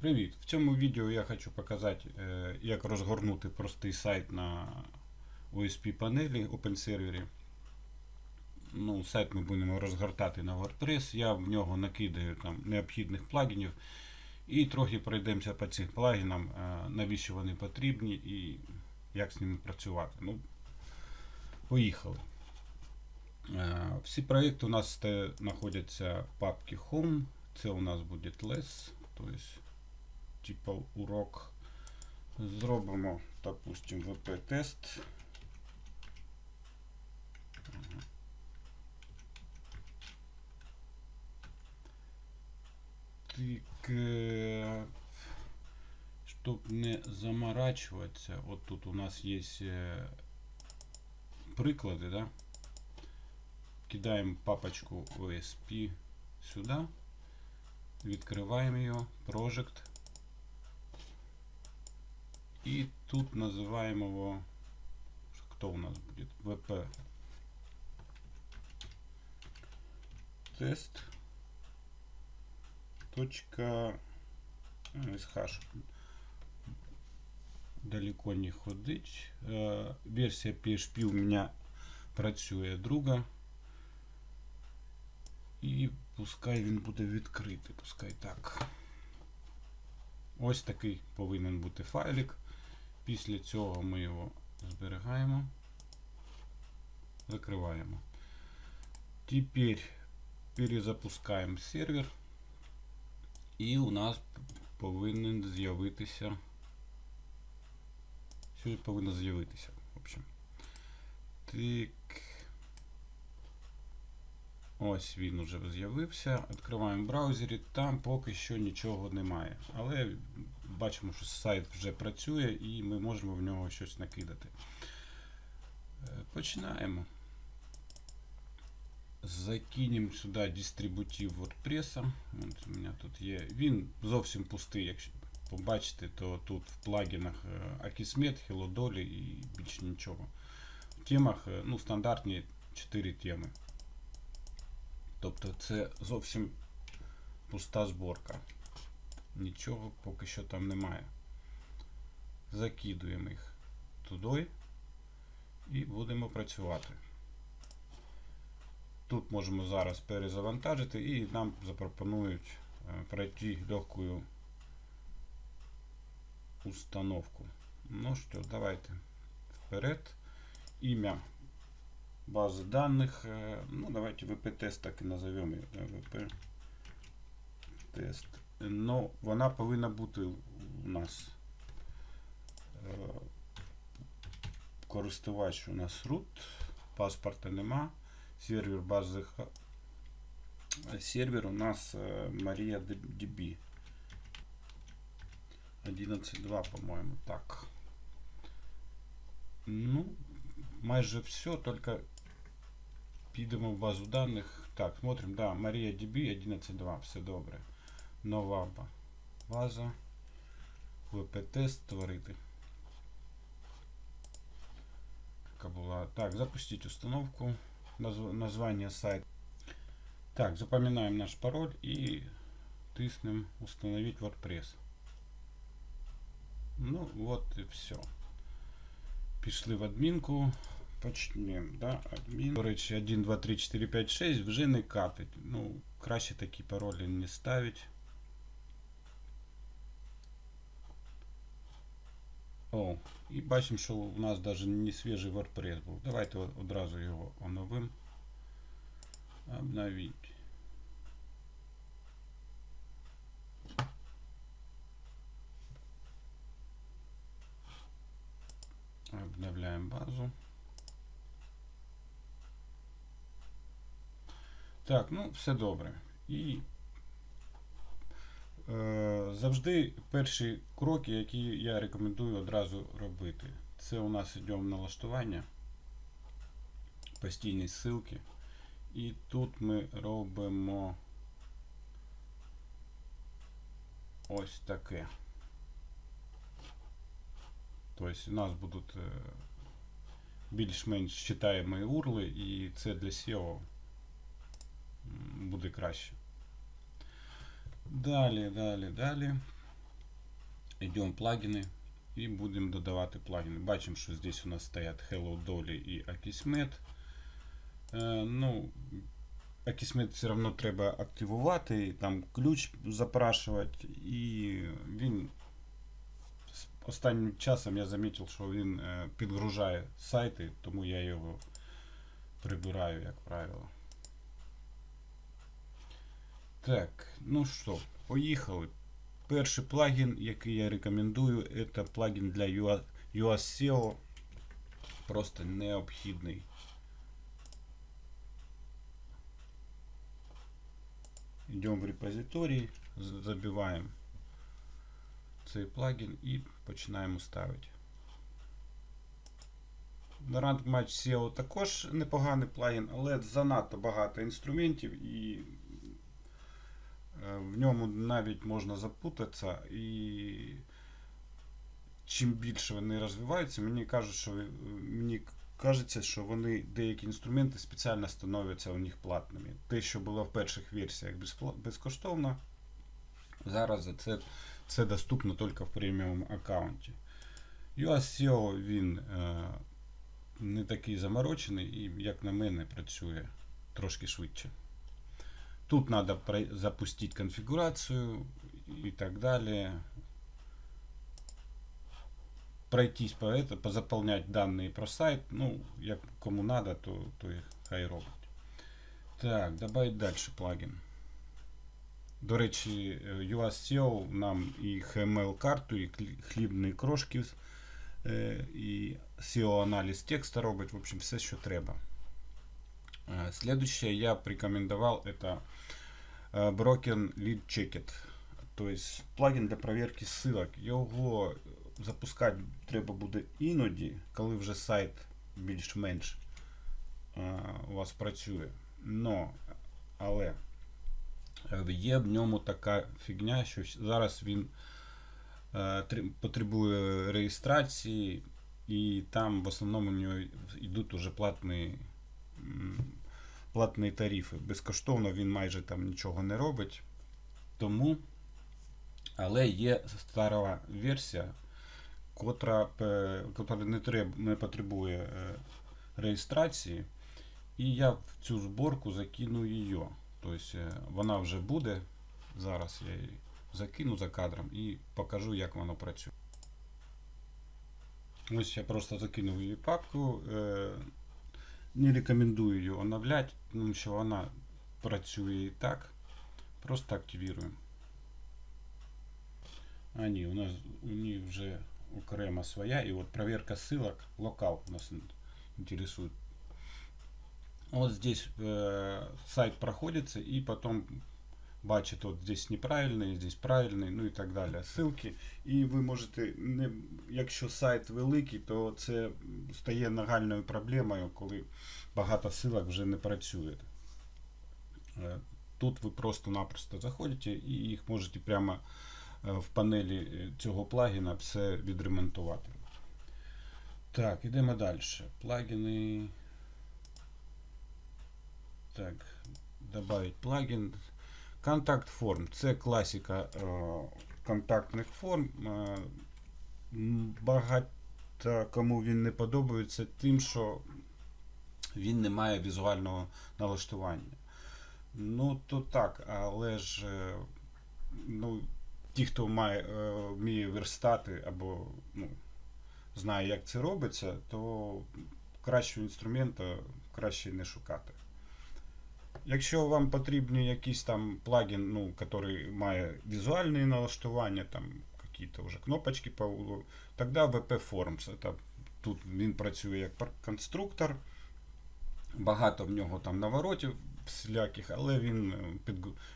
Привіт! В цьому відео я хочу показати, е, як розгорнути простий сайт на OSP панелі OpenServer. Ну, сайт ми будемо розгортати на WordPress. Я в нього накидаю там необхідних плагінів і трохи пройдемося по цим плагінам, е, навіщо вони потрібні і як з ними працювати. Ну, Поїхали. Е, Всі проекти у нас знаходяться в папці Home. Це у нас буде less. Тобто типа урок. Зробимо, допустим, VP-тест. Так, щоб не заморачиваться, от тут у нас э, приклади, да? Кидаємо папочку OSP сюди, відкриваємо її, Project. И тут называем его, кто у нас будет, VP тест точка SH далеко не ходить. Е, Версія PHP у меня працює друга. І пускай він буде відкритий, пускай так. Ось такий повинен бути файлик. Після цього ми його зберігаємо, закриваємо. Тепер перезапускаємо сервер. І у нас повинен з'явитися. Що повинно з'явитися, в общем. Так. Ось він уже з'явився. Відкриваємо браузері, там поки що нічого немає. Але бачимо, що сайт вже працює і ми можемо в нього щось накидати. Е, Починаємо. Закинемо сюди дистрибутив WordPress. От у мене тут є. Він зовсім пустий, якщо побачите, то тут в плагінах Akismet, Hello і більше нічого. В темах е, ну, стандартні 4 теми. Тобто це зовсім пуста зборка. Нічого поки що там немає. Закидуємо їх туди і будемо працювати. Тут можемо зараз перезавантажити і нам запропонують е, пройти легкую установку. Ну що, давайте вперед. Ім'я базы данных. э, Ну, давайте VP-тест так і назовемо її. да, VP-тест. Но вона повинна бути у нас. е, Користувач у нас root, паспорта нема, сервер бази ха- сервер у нас е, Марія DB 11.2, по-моєму, так. Ну, майже все, только підемо в базу даних. Так, смотрим, да, Марія DB 11.2, все добре. Нова ба- база. VP-тест створити. Яка була. Так, запустить установку. Назв... Название сайта. Так, запоминаем наш пароль и тиснем установить WordPress. Ну, вот и все. Пішли в адмінку. Почнемо. Да? Адмін. До речі, 1, 2, 3, 4, 5, 6 вже не катить. Ну, краще такі паролі не ставить. О, і бачимо, що у нас навіть не свіжий WordPress був. Давайте о- одразу його оновимо. Обновіть. Обновляємо базу. Так, ну все добре. І е, завжди перші кроки, які я рекомендую одразу робити. Це у нас йдемо налаштування, постійні ссылки. І тут ми робимо ось таке. Тобто у нас будуть е, більш-менш читаємі урли, і це для SEO буде краще. Далі, далі, далі. Йдемо плагіни і будемо додавати плагіни. Бачимо, що здесь у нас стоять Hello Dolly і Akismet. Е, ну, Akismet все одно треба активувати, там ключ запрашувати, і він останнім часом я замітив, що він е, підгружає сайти, тому я його прибираю, як правило. Так, ну що, поїхали. Перший плагін, який я рекомендую, це плагін для UA UASEO. Просто необхідний. Йдемо в репозиторій, забиваємо цей плагін і починаємо ставити. На Rank Match SEO також непоганий плагін, але занадто багато інструментів і в ньому навіть можна запутатися. І чим більше вони розвиваються, мені кажуть, що мені кажеться, що вони деякі інструменти спеціально становляться у них платними. Те, що було в перших версіях безкоштовно, зараз це, це доступно тільки в преміум аккаунті. UASEO він е, не такий заморочений і, як на мене, працює трошки швидше. Тут треба запустити конфігурацію і так далі. Пройтись по это, позаполнять данные про сайт. Ну, як кому надо, то, то і хай робить. Так, добавить дальше плагін. До речі, е, UASEO нам і HTML-карту, і клі- хлібні крошки, е, і SEO-аналіз текста робить. В общем, все, що треба. Э, Следующее я б рекомендовал это э, Broken Lead Checket. То есть плагін для проверки ссылок. Його запускати треба буде іноді, коли вже сайт більш-менш е, у вас працює. Но, але е, є в ньому така фігня, що щ- зараз він е, трим- потребує реєстрації, і там в основному у нього йдуть уже платні, м, платні тарифи. Безкоштовно він майже там нічого не робить. Тому, але є стара версія, котра, е, котра не, треб, не потребує е, реєстрації. І я в цю зборку закину її. Тобто е, вона вже буде. Зараз я її закину за кадром і покажу, як воно працює. Ось я просто закинув її папку. Е, Не рекомендую її оновляти, тому що вона працює і так. Просто активуємо. А ні, у нас у них вже окремо своя. І от проверка ссылок, локал нас ин- интересует. Вот здесь э, сайт проходится, и потом бачит, вот здесь неправильний, здесь правильний, ну і так далі. Ссылки. І ви можете, не, якщо сайт великий, то це стає нагальною проблемою, коли багато ссылок вже не працює. Е, Тут ви просто-напросто заходите і їх можете прямо е, в панелі е, цього плагіна все відремонтувати. Так, ідемо далі. Плагіни. Так, добавить плагін. Контакт форм. Це класика е, контактних форм. Е, багато кому він не подобається тим, що він не має візуального налаштування. Ну, то так, але ж е, ну, ті, хто має, вміє верстати або ну, знає, як це робиться, то кращого інструмента краще не шукати. Якщо вам потрібні якийсь там плагін, ну, який має візуальні налаштування, там какие-то вже кнопочки тоді VP Forms. Это, тут він працює як конструктор. Багато в нього там наворотів всіляких, але він е,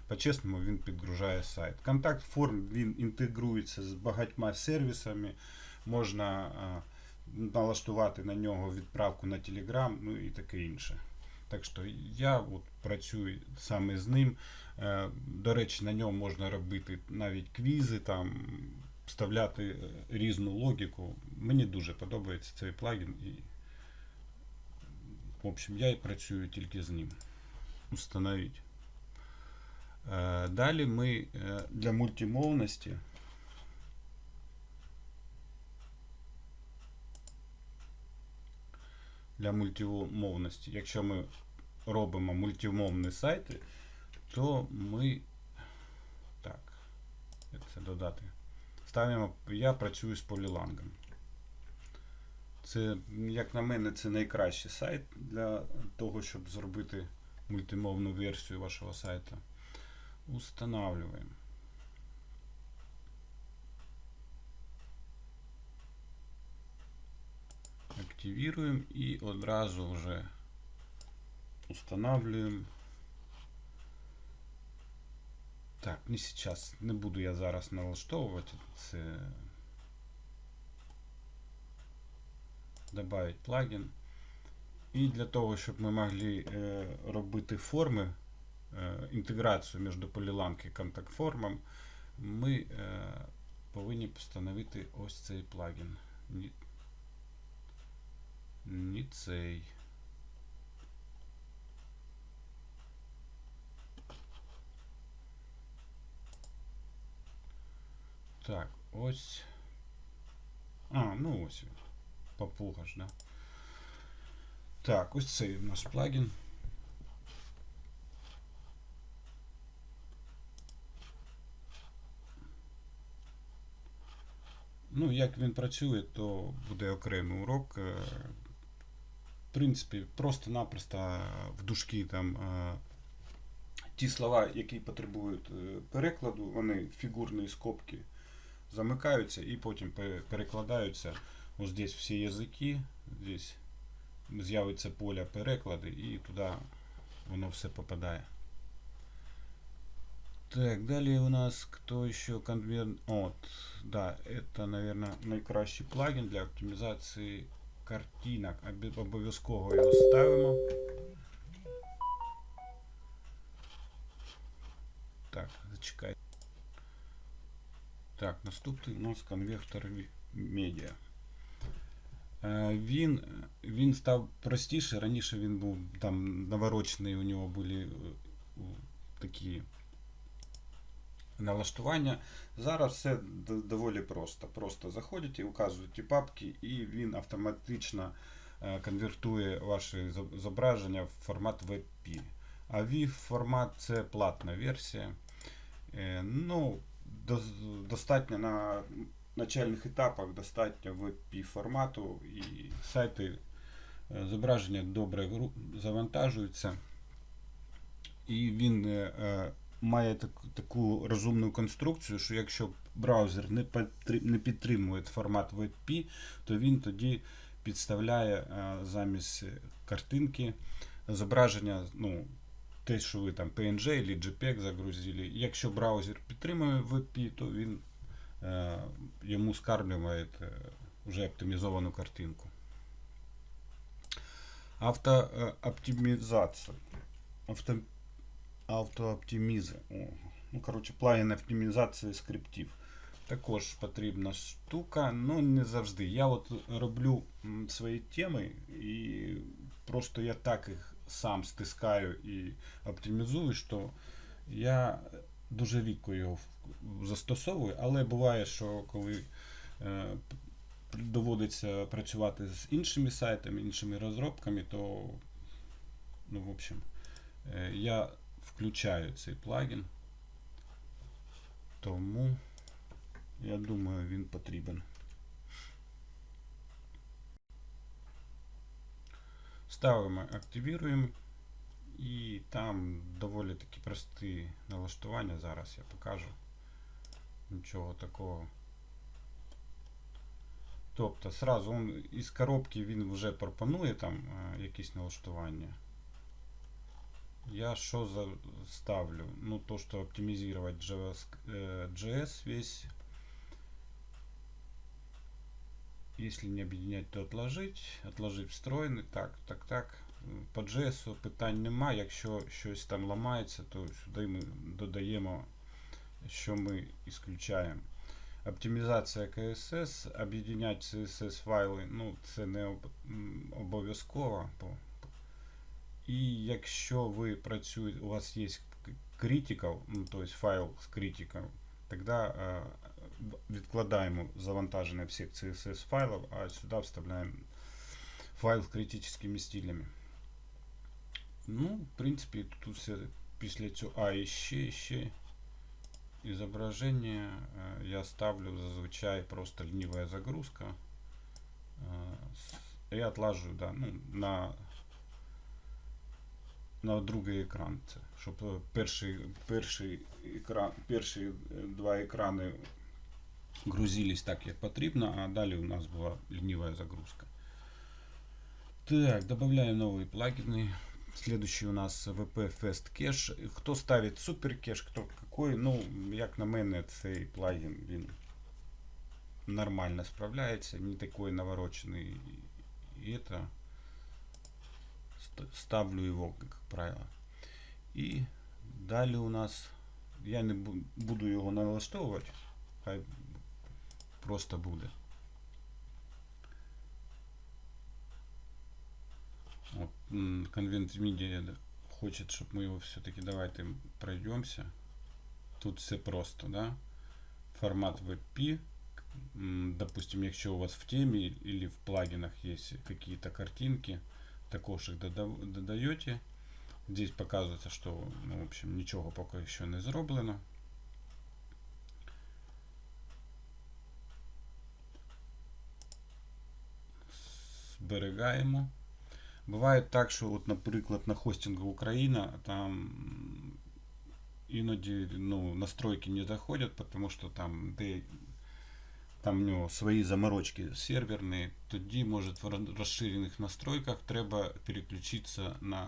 по-чесному він підгружає сайт. Контакт форм він інтегрується з багатьма сервісами. Можна е, налаштувати на нього відправку на Telegram, ну і таке інше. Так що я от працюю саме з ним. Е, До речі, на ньому можна робити навіть квізи, там, вставляти е, різну логіку. Мені дуже подобається цей плагін. І, в общем, я і працюю тільки з ним. Установити. Е, Далі ми для мультимовності для мультимовності. Якщо ми робимо мультимовні сайти, то ми. Так, як це додати? Ставимо. Я працюю з полілангом. Це, як на мене, це найкращий сайт для того, щоб зробити мультимовну версію вашого сайту. Устанавливаємо. Активируем и одразу вже устанавливаем. Так, не сейчас. Не буду я зараз налаштовувати це. Добавить плагін. І для того, щоб ми могли е, робити форми, е, інтеграцію між Polylang і контакт-формом, ми е, повинні встановити ось цей плагін. Ні, ні цей. Так, ось. А, ну ось. він. Папуга ж, да. Так, ось цей у нас плагін. Ну, як він працює, то буде окремий урок. В принципі, просто-напросто в дужки там е, ті слова, які потребують е, перекладу, вони фігурні скобки замикаються і потім пе- перекладаються. Ось здесь всі язики, здесь з'явиться поле переклади і туди воно все попадає. Так, далі у нас кто ще конвер... От, да, это, наверное, найкращий плагін для оптимізації картинок. Обов'язково його ставимо. Так, зачекай. Так, наступний у нас конвертер медіа. Е, Він, він став простіше. Раніше він був там наворочений, у нього були е, такі налаштування. Зараз все д- доволі просто. Просто заходите, указуєте папки, і він автоматично е, конвертує ваші зо- зображення в формат WebP. А VIF формат це платна версія. Е, Ну, до- достатньо на начальних етапах достатньо WebP формату і сайти е, зображення добре гру- завантажуються. І він е, е, має так, таку розумну конструкцію, що якщо браузер не, не підтримує формат WebP, то він тоді підставляє е, замість картинки зображення, ну, те, що ви там PNG або JPEG загрузили. Якщо браузер підтримує WebP, то він е, йому скармлює е, вже оптимізовану картинку. Автооптимізація. Авто, автооптимізи. Ну, коротше, плагін оптимізації скриптів. Також потрібна штука, ну не завжди. Я от роблю свої теми і просто я так їх сам стискаю і оптимізую, що я дуже рідко його застосовую, але буває, що коли е, доводиться працювати з іншими сайтами, іншими розробками, то ну, в общем, е, я включаю цей плагін. Тому я думаю, він потрібен. Ставимо, активуємо. І там доволі такі прості налаштування. Зараз я покажу. Нічого такого. Тобто, сразу он із коробки він вже пропонує там е, якісь налаштування. Я за ставлю? Ну, то, что оптимизировать JavaScript, э, JS весь. Если не объединять, то отложить. Отложить встроєний. Так, так, так. По JS питань нема. Якщо щось там ламається, то сюди ми додаємо, що ми ісключаємо. Оптимізація CSS, об'єднати CSS файли, ну, це не обов'язково. бо і якщо ви працюєте, у вас є critical, ну, то есть файл з critical, тоді е, відкладаємо завантаження всіх CSS файлів, а сюди вставляємо файл з критичними стилями. Ну, в принципі, тут все після цього. А, і ще, ще изображение э, я ставлю зазвичай просто ленивая загрузка. Э, с- Я отлажу да, ну, на, на другий екран. Це, щоб е, перший, перший екран, перші е, два екрани грузились так, як потрібно, а далі у нас була ленивая загрузка. Так, добавляем новые плагины. Следующий у нас VP Fast Cache. Хто ставить супер кеш, хто какой. Ну, як на мене, цей плагін він нормально справляється, не такой навороченный. И это ст- ставлю его, как правило. І далі у нас я не бу- буду його налаштовувати, хай просто буде. М, конвент медиа хочет, чтобы мы его все-таки давайте пройдемся. Тут все просто, да? Формат WebP. Допустим, якщо у вас в теме или в плагинах есть какие-то картинки, також їх дода- додаєте. Здесь показується, що, ну, в общем, нічого поки що не зроблено. Зберігаємо. Буває так, що, от, наприклад, на хостингу Україна там іноді ну, настройки не заходять, тому що там, де, там в нього свої заморочки серверні, тоді може в роз- розширених настройках треба переключитися на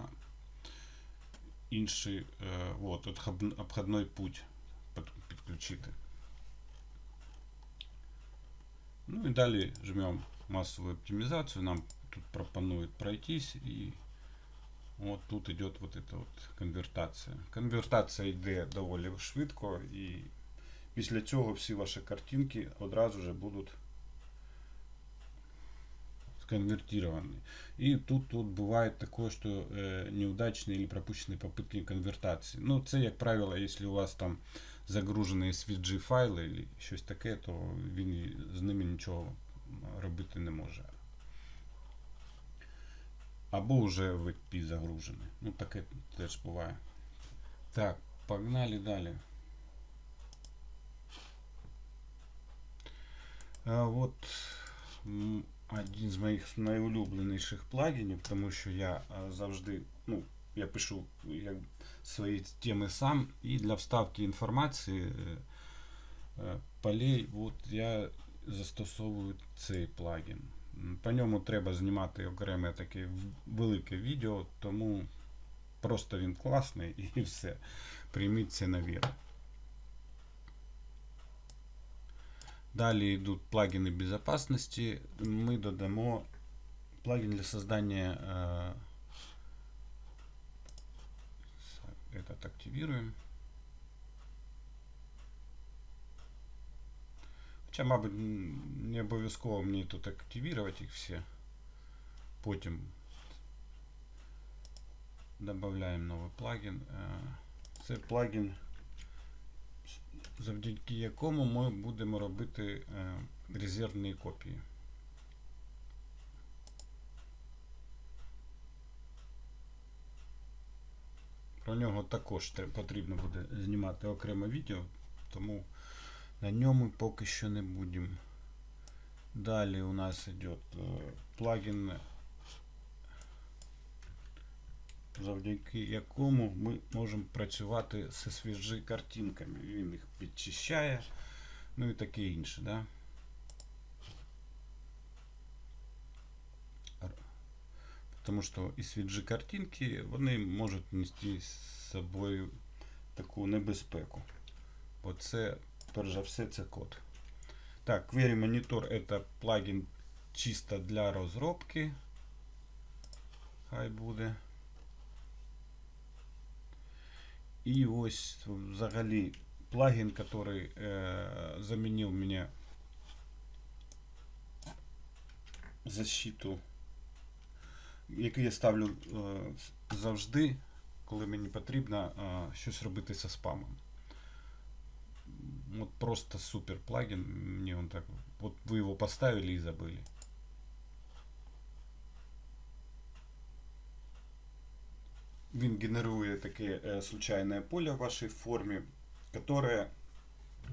інший е, от, обход- обходний путь під- підключити. Ну и далее жмем массовую оптимизацию. Нам тут пропонует пройтись. И вот тут идет вот эта вот конвертація. Конвертація йде доволі швидко і після цього всі ваші картинки одразу же будуть сконвертированы. И тут, тут бывает такое, что э, неудачные или пропущенные попытки конвертации. Ну, це, як правило, если у вас там загружені SVG файли или щось таке, то він і- з ними нічого робити не може. Або вже в WebP загружений. Ну, таке теж буває. Так, погнали далі. От один з моїх найулюбленіших плагінів, тому що я завжди, ну, я пишу як свої теми сам, і для вставки інформації е, полей, от я застосовую цей плагін. По ньому треба знімати окреме таке велике відео, тому просто він класний і все. Прийміть це на віру. Далее йдуть плагины безопасности. Мы додамо плагин для создания э, с- этот активируем. Хоча, мабуть, м, не обов'язково мені тут активувати їх всі. Потім додаємо новий плагін. Е, Це плагін Завдяки якому ми будемо робити е, резервні копії. Про нього також потрібно буде знімати окреме відео, тому на ньому поки що не будемо. Далі у нас йде е, плагін, завдяки якому ми можемо працювати зі свіжі картинками. Він їх підчищає, ну і таке інше. Да? Тому що і свіжі картинки вони можуть нести з собою таку небезпеку. Бо це, перш за все, це код. Так, Query Monitor це плагін чисто для розробки. Хай буде. І ось взагалі плагін, який е, замінив мені защиту, який я ставлю е, завжди, коли мені потрібно е, щось робити зі спамом. Вот просто супер плагин. Мне он так. Вот вы его поставили и забыли. Він генерує таке е, случайне поле в вашій формі, яке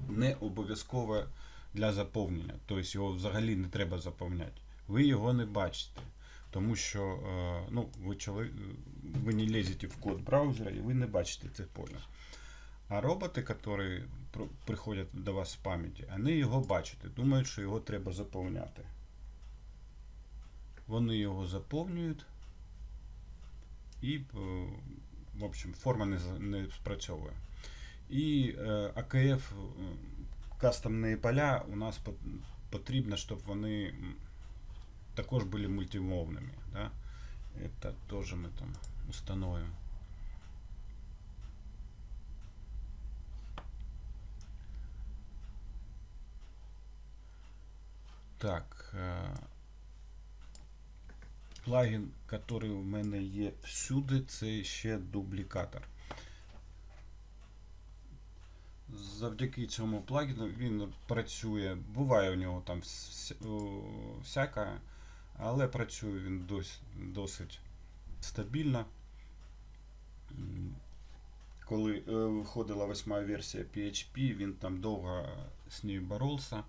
не обов'язкове для заповнення. Тобто його взагалі не треба заповняти. Ви його не бачите. Тому що е, ну, ви, чоловік, ви не лезете в код браузера і ви не бачите це поле. А роботи, які приходять до вас з пам'яті, вони його бачать, думають, що його треба заповняти. Вони його заповнюють, і, е, в общем, форма не, за- не спрацьовує. І е, АКФ е, кастомні поля у нас пот- потрібно, щоб вони м, також були мультимовними. Да? Это тоже ми там установимо. Так. Е, Плагін, який у мене є всюди, це ще дублікатор. Завдяки цьому плагіну він працює. Буває у нього там вся- о, всяке, але працює він досить, стабільно. Коли е, виходила восьма версія PHP, він там довго з нею боровся.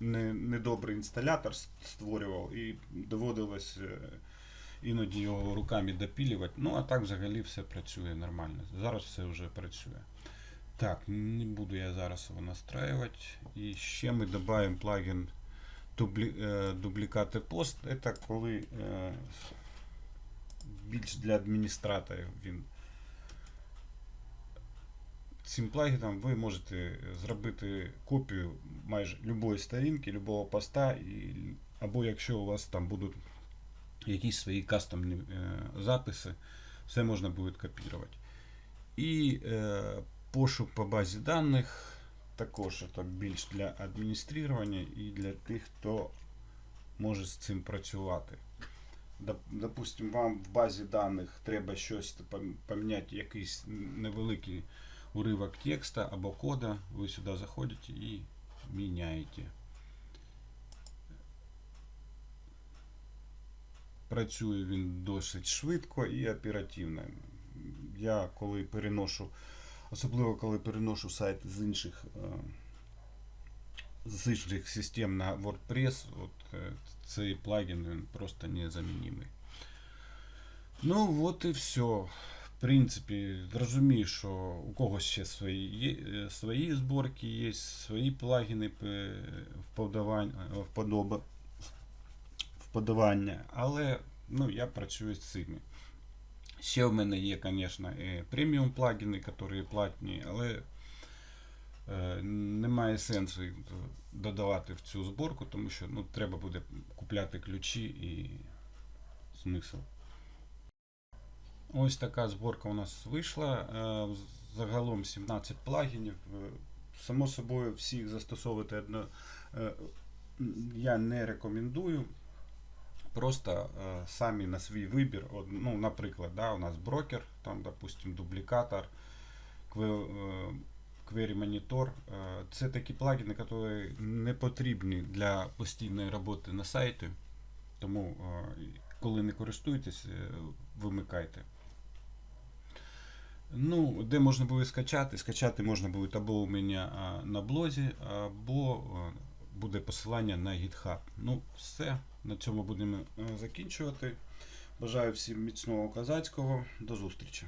Не, недобрий інсталятор створював і доводилось е, іноді його руками допілювати. Ну, а так взагалі все працює нормально. Зараз все вже працює. Так, не буду я зараз його настраювати. І ще ми додаємо плагін е, дублікати пост. Це коли е, більш для адміністраторів він. Цим плагіном ви можете зробити копію майже любої сторінки, любого поста, і, або якщо у вас там будуть якісь свої кастомні е, записи, все можна буде копірувати. І е, пошук по базі даних також це більш для адміністрування і для тих, хто може з цим працювати. Доп- Допустим, вам в базі даних треба щось поміняти, якийсь невеликий уривок текста або кода, ви сюди заходите і міняєте. Працює він досить швидко і оперативно. Я коли переношу, особливо коли переношу сайт з інших, е, з інших систем на WordPress, от е, цей плагін він просто незамінний. Ну, от і все. В принципі, розумію, що у когось ще свої, є, е, свої зборки є, свої плагіни е, вподоба, вподобання, але ну, я працюю з цими. Ще в мене є, звісно, преміум плагіни, які платні, але е, немає сенсу додавати в цю зборку, тому що ну, треба буде купляти ключі і смисл. Ось така зборка у нас вийшла. Е, Загалом 17 плагінів. Е, Само собою, всіх застосовувати одно, е, я не рекомендую. Просто самі на свій вибір. Ну, наприклад, да, у нас брокер, там, допустим, дублікатор, Query Monitor. Це такі плагіни, які не потрібні для постійної роботи на сайті. Тому, коли не користуєтесь, вимикайте. Ну, де можна буде скачати? Скачати можна буде або у мене на блозі, або буде посилання на GitHub. Ну, все. На цьому будемо е, закінчувати. Бажаю всім міцного козацького. До зустрічі.